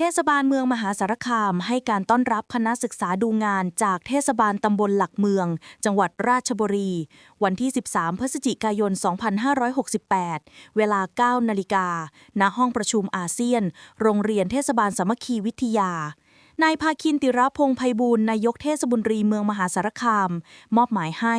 เทศบาลเมืองมหาสารคาม ให้การต้อนรับคณะศึกษาดูงานจากเทศบาลตำบลหลักเมือง จังหวัดราชบุรี วันที่ 13 พฤศจิกายน 2568 เวลา 9 นาฬิกาณห้องประชุมอาเซียน โรงเรียนเทศบาลสามัคคีวิทยา นายภาคินติรพงษ์ไพบูลนายกเทศบุรีเมืองมหาสารคาม มอบหมายให้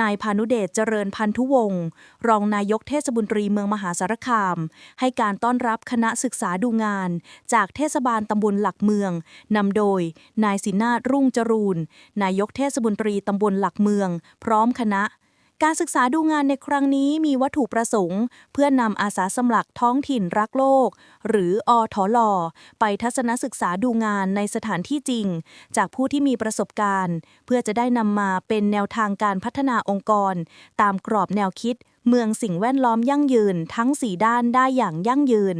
นายพานุเดชเจริญพันธุวงศ์รองนายกเทศบุรีเมืองมหาสารคาม ให้การต้อนรับคณะศึกษาดูงาน จากเทศบาลตำบลหลักเมืองนำโดย นายสินารุ่งจรูนนายกเทศบุรีตำบลหลักเมือง พร้อมคณะ การศึกษาดูงานในครั้งนี้มีวัตถุประสงค์ เพื่อนำอาสาสมัครท้องถิ่นรักโลก หรืออทลไปทัศนศึกษาดูงานในสถานที่จริง จากผู้ที่มีประสบการณ์ เพื่อจะได้นำมาเป็นแนวทางการพัฒนาองค์กร ตามกรอบแนวคิด เมืองสิ่งแวดล้อมยั่งยืน ทั้ง 4 ด้านได้อย่างยั่งยืน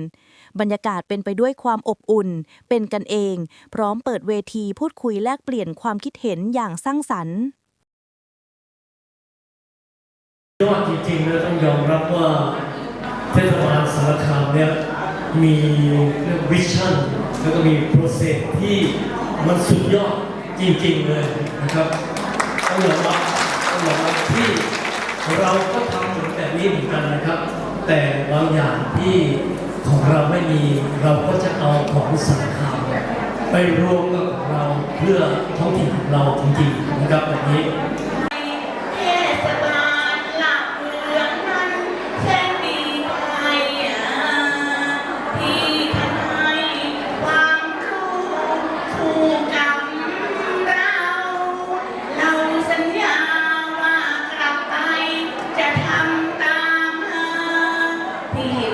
บรรยากาศเป็นไปด้วยความอบอุ่น เป็นกันเอง พร้อมเปิดเวทีพูดคุยแลกเปลี่ยนความคิดเห็นอย่างสร้างสรรค์ ยอดจริงๆนะต้องยอมรับว่าเทศบาลสารคามเนี่ยมีวิชั่นแล้วก็มีโปรเซสที่มันสุดยอดจริงๆเลยนะครับต้องยอมรับต้องยอมรับที่เราก็ทำเหมือนแบบนี้เหมือนกันนะครับ แต่บางอย่างที่ของเราไม่มีเราก็จะเอาของสารคามไปรวมกับของเราเพื่อท้องถิ่นของเราจริงๆนะครับแบบนี้ ที่